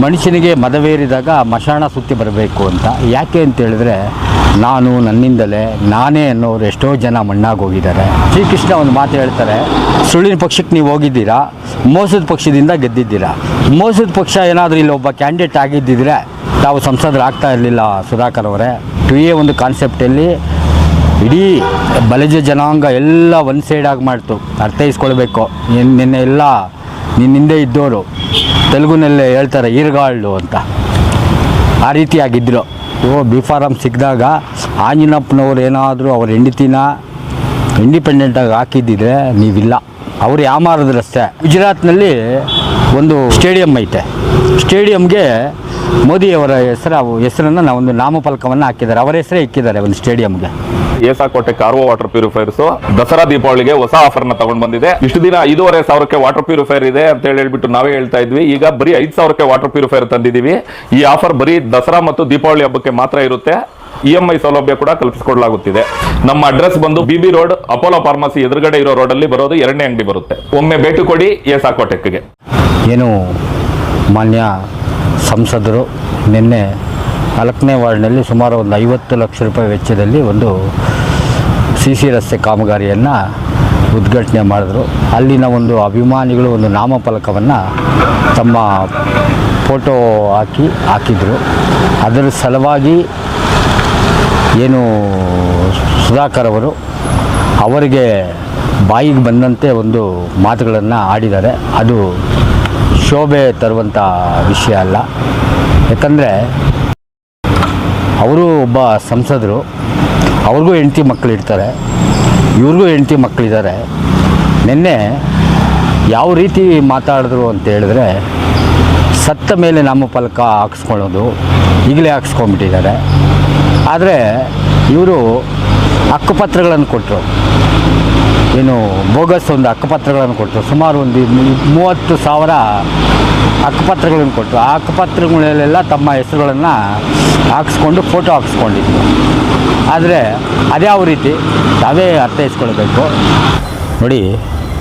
ಮನುಷ್ಯನಿಗೆ ಮದವೇರಿದಾಗ ಮಶಾಣ ಸುತ್ತಿ ಬರಬೇಕು ಅಂತ. ಯಾಕೆ ಅಂತೇಳಿದ್ರೆ ನಾನು ನನ್ನಿಂದಲೇ ನಾನೇ ಅನ್ನೋರು ಎಷ್ಟೋ ಜನ ಮಣ್ಣಾಗೋಗಿದ್ದಾರೆ ಶ್ರೀಕೃಷ್ಣ ಒಂದು ಮಾತು ಹೇಳ್ತಾರೆ, ಸುಳ್ಳಿನ ಪಕ್ಷಕ್ಕೆ ನೀವು ಹೋಗಿದ್ದೀರಾ, ಮೋಸದ ಪಕ್ಷದಿಂದ ಗೆದ್ದಿದ್ದೀರಾ. ಮೋಸದ ಪಕ್ಷ ಏನಾದರೂ ಇಲ್ಲಿ ಒಬ್ಬ ಕ್ಯಾಂಡಿಡೇಟ್ ಆಗಿದ್ದಿದ್ರೆ, ತಾವು ಸಂಸದರಾಗ್ತಾ ಇರಲಿಲ್ಲ ಸುಧಾಕರ್ ಅವರೇ. ಎ ಒಂದು ಕಾನ್ಸೆಪ್ಟಲ್ಲಿ ಇಡೀ ಬಲಜ ಜನಾಂಗ ಎಲ್ಲ ಒನ್ ಸೈಡಾಗಿ ಮಾಡ್ತು. ಅರ್ಥೈಸ್ಕೊಳ್ಬೇಕು. ನಿನ್- ನಿನ್ನೆ ಎಲ್ಲ ನಿನ್ನಿಂದೆ ಇದ್ದವರು ತೆಲುಗುನಲ್ಲೇ ಹೇಳ್ತಾರೆ ಈರ್ಗಾಳು ಅಂತ. ಆ ರೀತಿಯಾಗಿದ್ದರು ಓ ಬಿ ಫಾರಮ್ ಸಿಕ್ಕಿದಾಗ ಆಂಜನಪ್ಪನವ್ರು ಏನಾದರೂ ಅವ್ರ ಹೆಂಡತಿನ ಇಂಡಿಪೆಂಡೆಂಟಾಗಿ ಹಾಕಿದ್ದಿದ್ರೆ ನೀವಿಲ್ಲ. ಅವ್ರು ಯಾಮಾರದ್ರಷ್ಟೇ. ಗುಜರಾತ್ನಲ್ಲಿ ಒಂದು ಸ್ಟೇಡಿಯಂ ಐತೆ. ಸ್ಟೇಡಿಯಂಗೆ ಮೋದಿಯವರ ಹೆಸರು ಹೆಸರನ್ನು ನಾವು ಒಂದು ನಾಮಫಲಕವನ್ನು ಹಾಕಿದ್ದಾರೆ. ಅವರ ಹೆಸರೇ ಇಕ್ಕಿದ್ದಾರೆ ಒಂದು ಸ್ಟೇಡಿಯಂಗೆ. ಏಸಾಕೋಟೆ ಕಾರ್ವೋ ವಾಟರ್ ಪ್ಯೂರಿಫೈರ್ಸ್ ದಸರಾ ದೀಪಾವಳಿಗೆ ಹೊಸ ಆಫರ್ನ ತಗೊಂಡ್ ಬಂದಿದೆ. ಇಷ್ಟು ದಿನ ಐದೂವರೆ ಸಾವಿರಕ್ಕೆ ವಾಟರ್ ಪ್ಯೂರಿಫೈರ್ ಇದೆ ಅಂತ ಹೇಳಿ ಹೇಳ್ಬಿಟ್ಟು ನಾವೇ ಹೇಳ್ತಾ ಇದ್ವಿ. ಈಗ ಬರೀ ಐದು ಸಾವಿರಕ್ಕೆ ವಾಟರ್ ಪ್ಯೂರಿಫೈರ್ ತಂದಿದೀವಿ ಈ ಆಫರ್ ಬರೀ ದಸರಾ ಮತ್ತು ದೀಪಾವಳಿ ಹಬ್ಬಕ್ಕೆ ಮಾತ್ರ ಇರುತ್ತೆ. ಇ ಎಂ ಐ ಸೌಲಭ್ಯ ಕೂಡ ಕಲ್ಪಿಸಿಕೊಡಲಾಗುತ್ತಿದೆ. ನಮ್ಮ ಅಡ್ರೆಸ್ ಬಂದು B B road Apollo pharmacy ಎದುರುಗಡೆ ಇರೋ ರೋಡ್ ಅಲ್ಲಿ ಬರೋದು ಎರಡನೇ ಅಂಗಡಿ ಬರುತ್ತೆ. ಒಮ್ಮೆ ಭೇಟಿ ಕೊಡಿ ಏಸಾಕೋಟೆಕ್ಗೆ ಏನು ಮಾನ್ಯ ಸಂಸದರು ನಿನ್ನೆ ನಾಲ್ಕನೇ ವಾರ್ಡ್ನಲ್ಲಿ ಸುಮಾರು ಒಂದು ಐವತ್ತು ಲಕ್ಷ ರೂಪಾಯಿ ವೆಚ್ಚದಲ್ಲಿ ಒಂದು ಸಿ ಸಿ ರಸ್ತೆ ಕಾಮಗಾರಿಯನ್ನು ಉದ್ಘಾಟನೆ ಮಾಡಿದ್ರು. ಅಲ್ಲಿನ ಒಂದು ಅಭಿಮಾನಿಗಳು ಒಂದು ನಾಮಫಲಕವನ್ನು ತಮ್ಮ ಫೋಟೋ ಹಾಕಿ, ಹಾಕಿದರು. ಅದರ ಸಲುವಾಗಿ ಏನು ಸುಧಾಕರ್ ಅವರು ಅವರಿಗೆ ಬಾಯಿಗೆ ಬಂದಂತೆ ಒಂದು ಮಾತುಗಳನ್ನು ಆಡಿದ್ದಾರೆ. ಅದು ಶೋಭೆ ತರುವಂಥ ವಿಷಯ ಅಲ್ಲ. ಯಾಕಂದರೆ ಅವರು ಒಬ್ಬ ಸಂಸದರು, ಅವ್ರಿಗೂ ಹೆಂಡತಿ ಮಕ್ಕಳು ಇರ್ತಾರೆ, ಇವ್ರಿಗೂ ಹೆಂಡತಿ ಮಕ್ಕಳಿದ್ದಾರೆ ನಿನ್ನೆ ಯಾವ ರೀತಿ ಮಾತಾಡಿದ್ರು ಅಂತ ಹೇಳಿದ್ರೆ, ಸತ್ತ ಮೇಲೆ ನಾಮಫಲಕ ಹಾಕ್ಸ್ಕೊಳ್ಳೋದು ಈಗಲೇ ಹಾಕ್ಸ್ಕೊಂಡ್ಬಿಟ್ಟಿದ್ದಾರೆ. ಆದರೆ ಇವರು ಹಕ್ಕುಪತ್ರಗಳನ್ನು ಕೊಟ್ಟರು ಏನು ಬೋಗಸ್ ಒಂದು ಹಕ್ಕುಪತ್ರಗಳನ್ನು ಕೊಟ್ಟರು. ಸುಮಾರು ಒಂದು ಮೂವತ್ತು ಸಾವಿರ ಹಕ್ಕುಪತ್ರಗಳನ್ನು ಕೊಟ್ಟರು. ಆ ಹಕ್ಕುಪತ್ರಗಳಲ್ಲೆಲ್ಲ ತಮ್ಮ ಹೆಸರುಗಳನ್ನು ಹಾಕ್ಸ್ಕೊಂಡು ಫೋಟೋ ಹಾಕ್ಸ್ಕೊಂಡಿದ್ರು. ಆದರೆ ಅದ್ಯಾವ ರೀತಿ? ತಾವೇ ಅರ್ಥೈಸ್ಕೊಳ್ಬೇಕು. ನೋಡಿ,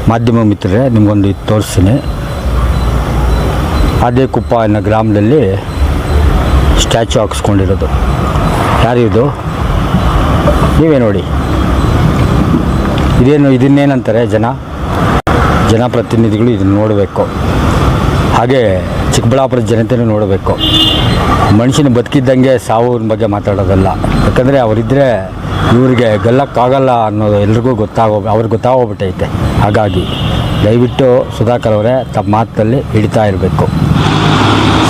ಮಾಧ್ಯಮ ಮಿತ್ರರೇ, ನಿಮಗೊಂದು ತೋರಿಸ್ತೀನಿ. ಆದೇಕುಪ್ಪ ಅನ್ನೋ ಗ್ರಾಮದಲ್ಲಿ ಸ್ಟ್ಯಾಚು ಹಾಕ್ಸ್ಕೊಂಡಿರೋದು. ಯಾರಿದು? ನೀವೇ ನೋಡಿ. ಇದೇನು ಇದನ್ನೇನಂತಾರೆ ಜನ? ಜನಪ್ರತಿನಿಧಿಗಳು ಇದನ್ನು ನೋಡಬೇಕು. ಹಾಗೆ ಚಿಕ್ಕಬಳ್ಳಾಪುರದ ಜನತೆಯೂ ನೋಡಬೇಕು. ಮನುಷ್ಯನ ಬದುಕಿದ್ದಂಗೆ ಸಾವಿನ ಬಗ್ಗೆ ಮಾತಾಡೋದಲ್ಲ. ಯಾಕಂದರೆ ಅವರಿದ್ದರೆ ಇವರಿಗೆ ಗೆಲ್ಲಕ್ಕಾಗಲ್ಲ ಅನ್ನೋದು ಎಲ್ರಿಗೂ ಗೊತ್ತಾಗೋ, ಅವ್ರಿಗೆ ಗೊತ್ತಾಗೋಗ್ಬಿಟ್ಟೈತೆ. ಹಾಗಾಗಿ ದಯವಿಟ್ಟು ಸುಧಾಕರ್ ಅವರೇ ತಮ್ಮ ಮಾತಲ್ಲಿ ಹಿಡಿತಾ ಇರಬೇಕು.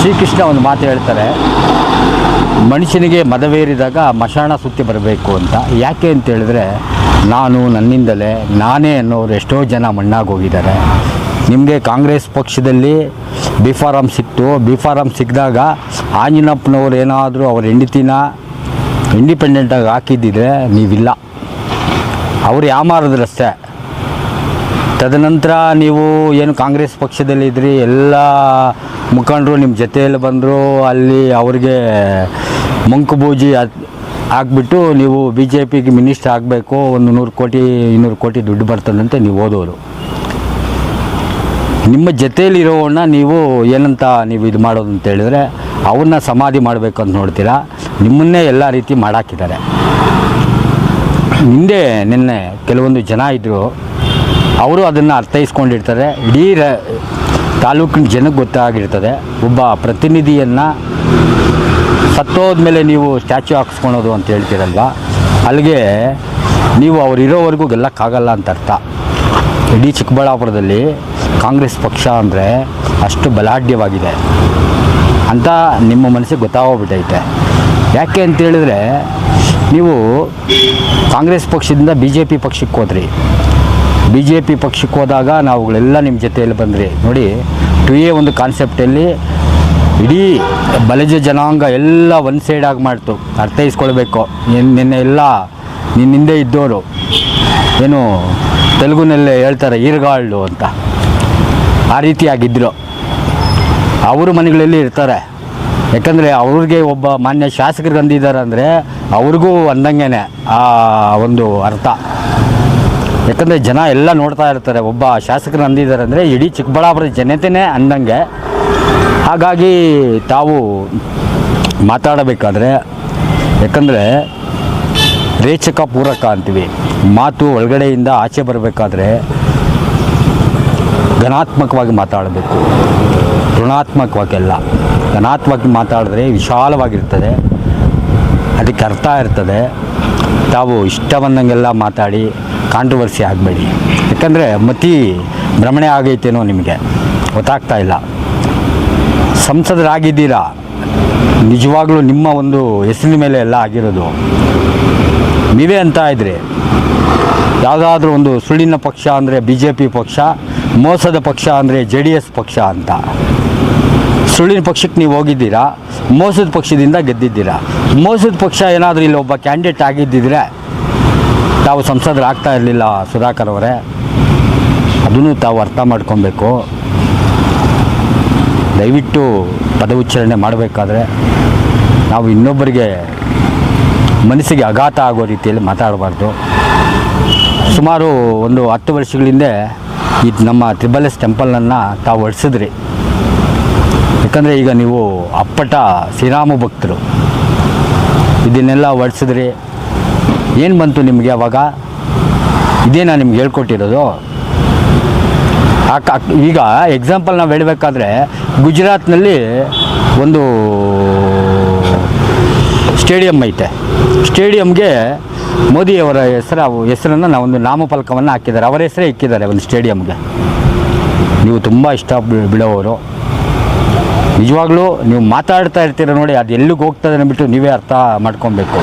ಶ್ರೀಕೃಷ್ಣ ಒಂದು ಮಾತು ಹೇಳ್ತಾರೆ. ಮನುಷ್ಯನಿಗೆ ಮದವೇರಿದಾಗ ಮಶಾಣ ಸುತ್ತಿ ಬರಬೇಕು ಅಂತ. ಯಾಕೆ ಅಂತೇಳಿದ್ರೆ ನಾನು ನನ್ನಿಂದಲೇ, ನಾನೇ ಅನ್ನೋರು ಎಷ್ಟೋ ಜನ ಮಣ್ಣಾಗಿ ಹೋಗಿದ್ದಾರೆ. ನಿಮಗೆ ಕಾಂಗ್ರೆಸ್ ಪಕ್ಷದಲ್ಲಿ ಬಿ ಫಾರಮ್ ಸಿಕ್ತು. ಬಿ ಫಾರಮ್ ಸಿಕ್ಕಿದಾಗ ಆಂಜನಪ್ಪನವ್ರು ಏನಾದರೂ ಅವ್ರ ಹೆಂಡತಿನ ಇಂಡಿಪೆಂಡೆಂಟಾಗಿ ಹಾಕಿದ್ದಿದ್ರೆ ನೀವಿಲ್ಲ. ಅವ್ರು ಯಾಮಾರದ್ರಷ್ಟೇ. ತದನಂತರ ನೀವು ಏನು ಕಾಂಗ್ರೆಸ್ ಪಕ್ಷದಲ್ಲಿ ಇದ್ರಿ ಎಲ್ಲ ಮುಖಂಡರು ನಿಮ್ಮ ಜೊತೆಯಲ್ಲಿ ಬಂದರು, ಅಲ್ಲಿ ಅವ್ರಿಗೆ ಮಂಕುಬೂಜಿ ಹಾಕ್ಬಿಟ್ಟು ನೀವು ಬಿ ಜೆ ಪಿಗೆ ಮಿನಿಸ್ಟರ್ ಆಗಬೇಕು, ಒಂದು ನೂರು ಕೋಟಿ, ಇನ್ನೂರು ಕೋಟಿ ದುಡ್ಡು ಬರ್ತದಂತೆ ನೀವು ಓದೋರು. ನಿಮ್ಮ ಜೊತೆಯಲ್ಲಿ ಇರೋವನ್ನ ನೀವು ಏನಂತ ನೀವು ಇದು ಮಾಡೋದು ಅಂತ ಹೇಳಿದ್ರೆ, ಅವ್ರನ್ನ ಸಮಾಧಿ ಮಾಡಬೇಕು ಅಂತ ನೋಡ್ತೀರಾ, ನಿಮ್ಮನ್ನೇ ಎಲ್ಲ ರೀತಿ ಮಾಡಾಕಿದ್ದಾರೆ. ಹಿಂದೆ ನಿನ್ನೆ ಕೆಲವೊಂದು ಜನ ಇದ್ದರು ಅವರು ಅದನ್ನು ಅರ್ಥೈಸ್ಕೊಂಡಿರ್ತಾರೆ, ಇಡೀ ತಾಲೂಕಿನ ಜನಕ್ಕೆ ಗೊತ್ತಾಗಿರ್ತದೆ. ಒಬ್ಬ ಪ್ರತಿನಿಧಿಯನ್ನು ಸತ್ತೋದ್ಮೇಲೆ ನೀವು ಸ್ಟ್ಯಾಚು ಹಾಕಿಸ್ಕೊಳೋದು ಅಂತ ಹೇಳ್ತೀರಲ್ವ? ಅಲ್ಲಿಗೆ ನೀವು ಅವ್ರು ಇರೋವರೆಗೂ ಗೆಲ್ಲಕ್ಕಾಗಲ್ಲ ಅಂತ ಅರ್ಥ. ಇಡೀ ಚಿಕ್ಕಬಳ್ಳಾಪುರದಲ್ಲಿ ಕಾಂಗ್ರೆಸ್ ಪಕ್ಷ ಅಂದರೆ ಅಷ್ಟು ಬಲಾಢ್ಯವಾಗಿದೆ. ಅಂತ ನಿಮ್ಮ ಮನಸ್ಸಿಗೆ ಗೊತ್ತಾಗೋಗ್ಬಿಟ್ಟೈತೆ. ಯಾಕೆ ಅಂತೇಳಿದ್ರೆ ನೀವು ಕಾಂಗ್ರೆಸ್ ಪಕ್ಷದಿಂದ ಬಿ ಜೆ ಪಿ ಪಕ್ಷಕ್ಕೆ ಹೋದ್ರಿ. ಬಿ ಜೆ ಪಿ ಪಕ್ಷಕ್ಕೆ ಹೋದಾಗ ನಾವುಗಳೆಲ್ಲ ನಿಮ್ಮ ಜೊತೆಯಲ್ಲಿ ಬಂದ್ರಿ. ನೋಡಿ ಟು ಎ ಒಂದು ಕಾನ್ಸೆಪ್ಟಲ್ಲಿ ಇಡೀ ಬಲಜ ಜನಾಂಗ ಎಲ್ಲ ಒಂದು ಸೈಡಾಗಿ ಮಾಡ್ತು. ಅರ್ಥೈಸ್ಕೊಳ್ಬೇಕು. ನಿನ್- ನಿನ್ನೆ ಎಲ್ಲ ನಿನ್ನಿಂದೆ ಇದ್ದವರು ಏನು ತೆಲುಗುನಲ್ಲೇ ಹೇಳ್ತಾರೆ ಈರ್ಗಾಳು ಅಂತ. ಆ ರೀತಿಯಾಗಿದ್ದರು ಅವರು ಮನೆಗಳಲ್ಲಿ ಇರ್ತಾರೆ. ಯಾಕಂದರೆ ಅವ್ರಿಗೆ ಒಬ್ಬ ಮಾನ್ಯ ಶಾಸಕರು ಅಂದಿದ್ದಾರೆ ಅಂದರೆ ಅವ್ರಿಗೂ ಅಂದಂಗೆ ಆ ಒಂದು ಅರ್ಥ. ಯಾಕಂದರೆ ಜನ ಎಲ್ಲ ನೋಡ್ತಾ ಇರ್ತಾರೆ, ಒಬ್ಬ ಶಾಸಕರು ಅಂದಿದ್ದಾರೆ ಅಂದರೆ ಇಡೀ ಚಿಕ್ಕಬಳ್ಳಾಪುರ ಜನತೆನೇ ಅಂದಂಗೆ. ಹಾಗಾಗಿ ತಾವು ಮಾತಾಡಬೇಕಾದ್ರೆ, ಯಾಕಂದರೆ ರೇಚಕ ಪೂರಕ ಅಂತೀವಿ. ಮಾತು ಒಳಗಡೆಯಿಂದ ಆಚೆ ಬರಬೇಕಾದ್ರೆ ಧನಾತ್ಮಕವಾಗಿ ಮಾತಾಡಬೇಕು. ಋಣಾತ್ಮಕವಾಗೆಲ್ಲ. ಧನಾತ್ಮಕವಾಗಿ ಮಾತಾಡಿದ್ರೆ ವಿಶಾಲವಾಗಿರ್ತದೆ. ಅದಕ್ಕೆ ಅರ್ಥ ಇರ್ತದೆ. ತಾವು ಇಷ್ಟ ಬಂದಂಗೆಲ್ಲ ಮಾತಾಡಿ ಕಾಂಟ್ರವರ್ಸಿ ಆಗಬೇಡಿ. ಯಾಕಂದರೆ ಮತಿ ಭ್ರಮಣೆ ಆಗೈತೇನೋ ನಿಮಗೆ. ಗೊತ್ತಾಗ್ತಾ ಇಲ್ಲ. ಸಂಸದರಾಗಿದ್ದೀರಾ? ನಿಜವಾಗ್ಲೂ ನಿಮ್ಮ ಒಂದು ಹೆಸರಿನ ಮೇಲೆ ಎಲ್ಲ ಆಗಿರೋದು. ನೀವೇ ಅಂತ ಇದ್ರಿ. ಯಾವುದಾದ್ರೂ ಒಂದು ಸುಳ್ಳಿನ ಪಕ್ಷ ಅಂದರೆ ಬಿ ಜೆ ಪಿ ಪಕ್ಷ, ಮೋಸದ ಪಕ್ಷ ಅಂದರೆ ಜೆ ಡಿ ಎಸ್ ಪಕ್ಷ ಅಂತ. ಸುಳ್ಳಿನ ಪಕ್ಷಕ್ಕೆ ನೀವು ಹೋಗಿದ್ದೀರಾ? ಮೋಸದ ಪಕ್ಷದಿಂದ ಗೆದ್ದಿದ್ದೀರಾ? ಮೋಸದ ಪಕ್ಷ ಏನಾದರೂ ಇಲ್ಲಿ ಒಬ್ಬ ಕ್ಯಾಂಡಿಡೇಟ್ ಆಗಿದ್ದಿದ್ರೆ ತಾವು ಸಂಸದರಾಗ್ತಾ ಇರಲಿಲ್ಲ ಸುಧಾಕರ್ ಅವರೇ. ಅದನ್ನು ತಾವು ಅರ್ಥ ಮಾಡ್ಕೊಬೇಕು. ದಯವಿಟ್ಟು ಪದ ಉಚ್ಚಾರಣೆ ಮಾಡಬೇಕಾದ್ರೆ ನಾವು ಇನ್ನೊಬ್ಬರಿಗೆ ಮನಸ್ಸಿಗೆ ಆಘಾತ ಆಗೋ ರೀತಿಯಲ್ಲಿ ಮಾತಾಡಬಾರ್ದು. ಸುಮಾರು ಒಂದು ಹತ್ತು ವರ್ಷಗಳ ಹಿಂದೆ ಈ ನಮ್ಮ ತ್ರಿಬಲ್ ಎಸ್ ಟೆಂಪಲನ್ನು ತಾವು ಹೊಡ್ಸಿದ್ರಿ ಯಾಕಂದರೆ ಈಗ ನೀವು ಅಪ್ಪಟ ಶ್ರೀರಾಮ ಭಕ್ತರು. ಇದನ್ನೆಲ್ಲ ಹೊಡ್ಸಿದ್ರಿ ಏನು ಬಂತು ನಿಮಗೆ ಅವಾಗ? ನಾನು ನಿಮ್ಗೆ ಹೇಳ್ಕೊಟ್ಟಿರೋದು. ಈಗ ಎಕ್ಸಾಂಪಲ್ ನಾವು ಹೇಳಬೇಕಾದ್ರೆ ಗುಜರಾತ್ನಲ್ಲಿ ಒಂದು ಸ್ಟೇಡಿಯಂ ಐತೆ. ಸ್ಟೇಡಿಯಮ್ಗೆ ಮೋದಿಯವರ ಹೆಸರ, ಹೆಸರನ್ನು ನಾವು ಒಂದು ನಾಮಫಲಕವನ್ನು ಹಾಕಿದ್ದಾರೆ. ಅವರ ಹೆಸರೇ ಇಕ್ಕಿದ್ದಾರೆ ಒಂದು ಸ್ಟೇಡಿಯಮ್ಗೆ ನೀವು ತುಂಬ ಇಷ್ಟ ಬಿಡೋವರು ನಿಜವಾಗ್ಲೂ ನೀವು ಮಾತಾಡ್ತಾ ಇರ್ತೀರ ನೋಡಿ, ಅದು ಎಲ್ಲಿಗೆ ಹೋಗ್ತದೆ ಅಂದ್ಬಿಟ್ಟು ನೀವೇ ಅರ್ಥ ಮಾಡ್ಕೊಬೇಕು.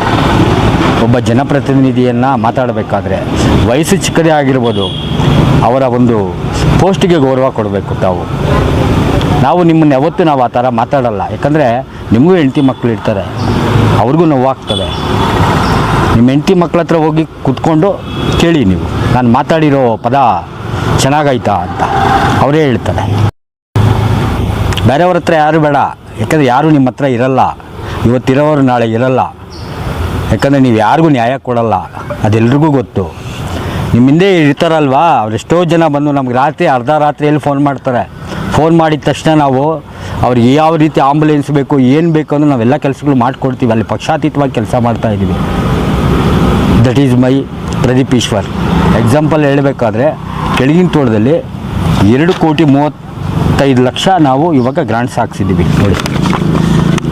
ಒಬ್ಬ ಜನಪ್ರತಿನಿಧಿಯನ್ನು ಮಾತಾಡಬೇಕಾದ್ರೆ ವಯಸ್ಸು ಚಿಕ್ಕದೇ ಆಗಿರ್ಬೋದು, ಅವರ ಒಂದು ಪೋಸ್ಟಿಗೆ ಗೌರವ ಕೊಡಬೇಕು ತಾವು. ನಾವು ನಿಮ್ಮನ್ನು ಯಾವತ್ತೂ ನಾವು ಆ ಥರ ಮಾತಾಡಲ್ಲ. ಯಾಕಂದರೆ ನಿಮಗೂ ಹೆಂಡತಿ ಮಕ್ಕಳು ಇರ್ತಾರೆ, ಅವ್ರಿಗೂ ನೋವಾಗ್ತದೆ. ನಿಮ್ಮ ಹೆಂಡತಿ ಮಕ್ಕಳ ಹತ್ರ ಹೋಗಿ ಕೂತ್ಕೊಂಡು ಕೇಳಿ ನೀವು. ನಾನು ಮಾತಾಡಿರೋ ಪದ ಚೆನ್ನಾಗೈತಾ ಅಂತ. ಅವರೇ ಹೇಳ್ತಾರೆ. ಬೇರೆಯವ್ರ ಹತ್ರ ಯಾರು ಬೇಡ. ಯಾಕಂದರೆ ಯಾರು ನಿಮ್ಮ ಹತ್ರ ಇರಲ್ಲ. ಇವತ್ತಿರೋರು ನಾಳೆ ಇರಲ್ಲ. ಯಾಕಂದರೆ ನೀವು ಯಾರಿಗೂ ನ್ಯಾಯ ಕೊಡಲ್ಲ. ಅದೆಲ್ರಿಗೂ ಗೊತ್ತು. ನಿಮ್ಮ ಹಿಂದೆ ಇರ್ತಾರಲ್ವಾ? ಅವ್ರು ಎಷ್ಟೋ ಜನ ಬಂದು ನಮ್ಗೆ ರಾತ್ರಿ, ಅರ್ಧ ರಾತ್ರಿಯಲ್ಲಿ ಫೋನ್ ಮಾಡ್ತಾರೆ. ಫೋನ್ ಮಾಡಿದ ತಕ್ಷಣ ನಾವು ಅವ್ರಿಗೆ ಯಾವ ರೀತಿ ಆಂಬುಲೆನ್ಸ್ ಬೇಕು, ಏನು ಬೇಕು ಅಂದರೆ ನಾವೆಲ್ಲ ಕೆಲಸಗಳು ಮಾಡಿಕೊಡ್ತೀವಿ. ಅಲ್ಲಿ ಪಕ್ಷಾತೀತವಾಗಿ ಕೆಲಸ ಮಾಡ್ತಾ ಇದ್ದೀವಿ. That is my Pradeep Eshwar. Example ಹೇಳಬೇಕಾದ್ರೆ, ಕೆಳಗಿನ ತೋಟದಲ್ಲಿ ಎರಡು ಕೋಟಿ ಮೂವತ್ತೈದು ಲಕ್ಷ ನಾವು ಇವಾಗ ಗ್ರಾಂಟ್ಸ್ ಹಾಕ್ಸಿದ್ದೀವಿ. ನೋಡಿ.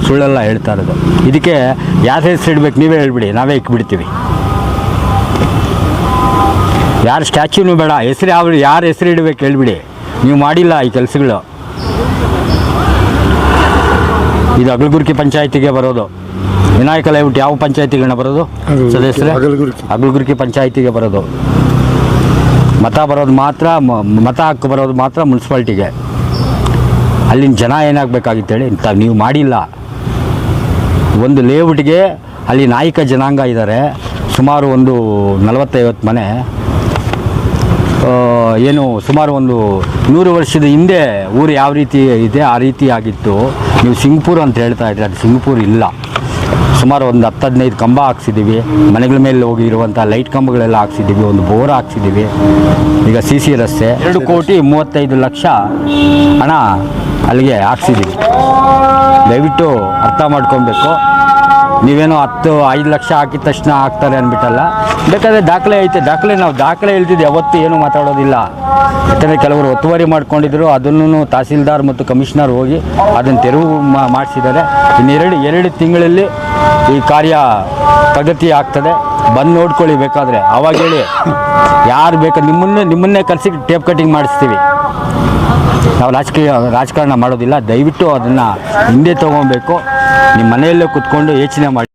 ಸುಳ್ಳೆಲ್ಲ ಹೇಳ್ತಾ ಇರೋದು. ಇದಕ್ಕೆ ಯಾರು ಹೆಸರು ಇಡ್ಬೇಕು ನೀವೇ ಹೇಳ್ಬಿಡಿ ನಾವೇ ಇಕ್ಬಿಡ್ತೀವಿ. ಯಾರು ಸ್ಟ್ಯಾಚ್ಯೂನು ಬೇಡ ಹೆಸರು ಯಾವ ಯಾರು ಹೆಸರು ಇಡಬೇಕು ಹೇಳ್ಬಿಡಿ. ನೀವು ಮಾಡಿಲ್ಲ ಈ ಕೆಲಸಗಳು. ಇದು ಅಗಲಗುರ್ಕಿ ಪಂಚಾಯತಿಗೆ ಬರೋದು. ವಿನಾಯಕ ಲೇಔಟ್ ಯಾವ ಪಂಚಾಯತಿಗಳನ್ನ ಬರೋದು? ಸದಸ್ಯರೇ. ಅಗಲಗುರ್ಕಿ. ಪಂಚಾಯತಿಗೆ ಬರೋದು. ಮತ ಬರೋದು ಮಾತ್ರ ಮತ ಹಾಕಿ ಬರೋದು ಮಾತ್ರ ಮುನ್ಸಿಪಾಲ್ಟಿಗೆ. ಅಲ್ಲಿನ ಜನ ಏನಾಗಬೇಕಾಗಿತ್ತೇಳಿ? ಇಂಥ ನೀವು ಮಾಡಿಲ್ಲ. ಒಂದು ಲೇಔಟ್ಗೆ ಅಲ್ಲಿ ನಾಯಕ ಜನಾಂಗ ಇದ್ದಾರೆ ಸುಮಾರು ಒಂದು ನಲವತ್ತೈವತ್ತು ಮನೆ. ಏನು ಸುಮಾರು ಒಂದು ನೂರು ವರ್ಷದ ಹಿಂದೆ ಊರು ಯಾವ ರೀತಿ ಇದೆ, ಆ ರೀತಿ ಆಗಿತ್ತು. ನೀವು ಸಿಂಗ್ಪುರ್ ಅಂತ ಹೇಳ್ತಾ ಇದ್ರಿ ಅದು ಸಿಂಗ್ಪುರ್ ಇಲ್ಲ. ಸುಮಾರು ಒಂದು ಹತ್ತು ಹದಿನೈದು ಕಂಬ ಹಾಕ್ಸಿದ್ದೀವಿ. ಮನೆಗಳ ಮೇಲೆ ಹೋಗಿರುವಂಥ ಲೈಟ್ ಕಂಬಗಳೆಲ್ಲ ಹಾಕ್ಸಿದ್ದೀವಿ. ಒಂದು ಬೋರ್ ಹಾಕ್ಸಿದ್ದೀವಿ. ಈಗ ಸಿ ಸಿ ರಸ್ತೆ. ಎರಡು ಕೋಟಿ ಮೂವತ್ತೈದು ಲಕ್ಷ ಹಣ ಅಲ್ಲಿಗೆ ಹಾಕ್ಸಿದ್ದೀವಿ ದಯವಿಟ್ಟು ಅರ್ಥ ಮಾಡ್ಕೊಬೇಕು. ನೀವೇನೋ ಹತ್ತು, ಐದು ಲಕ್ಷ ಹಾಕಿದ ತಕ್ಷಣ ಹಾಕ್ತಾರೆ ಅಂದ್ಬಿಟ್ಟಲ್ಲ. ಬೇಕಾದ್ರೆ ದಾಖಲೆ ಐತೆ. ದಾಖಲೆ ನಾವು ದಾಖಲೆ ಹೇಳ್ತಿದ್ದು ಯಾವತ್ತೂ ಏನು ಮಾತಾಡೋದಿಲ್ಲ. ಯಾಕಂದರೆ ಕೆಲವರು ಒತ್ತುವರಿ ಮಾಡ್ಕೊಂಡಿದ್ರು. ಅದನ್ನು ತಹಸೀಲ್ದಾರ್ ಮತ್ತು ಕಮಿಷನರ್ ಹೋಗಿ ಅದನ್ನು ತೆರವು ಮಾಡಿಸಿದ್ದಾರೆ. ಇನ್ನೆರಡು ಎರಡು ತಿಂಗಳಲ್ಲಿ ಈ ಕಾರ್ಯ ಪ್ರಗತಿ ಆಗ್ತದೆ. ಬಂದು ನೋಡ್ಕೊಳ್ಳಿ ಬೇಕಾದರೆ. ಅವಾಗ ಹೇಳಿ. ಯಾರು ಬೇಕಾದ್ರೆ ನಿಮ್ಮನ್ನೇ ನಿಮ್ಮನ್ನೇ ಕರೆಸಿ ಟೇಪ್ ಕಟಿಂಗ್ ಮಾಡಿಸ್ತೀವಿ. ನಾವು ರಾಜಕೀಯ ರಾಜಕಾರಣ ಮಾಡೋದಿಲ್ಲ. ದಯವಿಟ್ಟು ಅದನ್ನು ಹಿಂದೆ ತೊಗೊಬೇಕು. ನಿಮ್ಮ ಮನೆಯಲ್ಲೇ ಕುತ್ಕೊಂಡು ಯೋಚನೆ ಮಾಡಿ.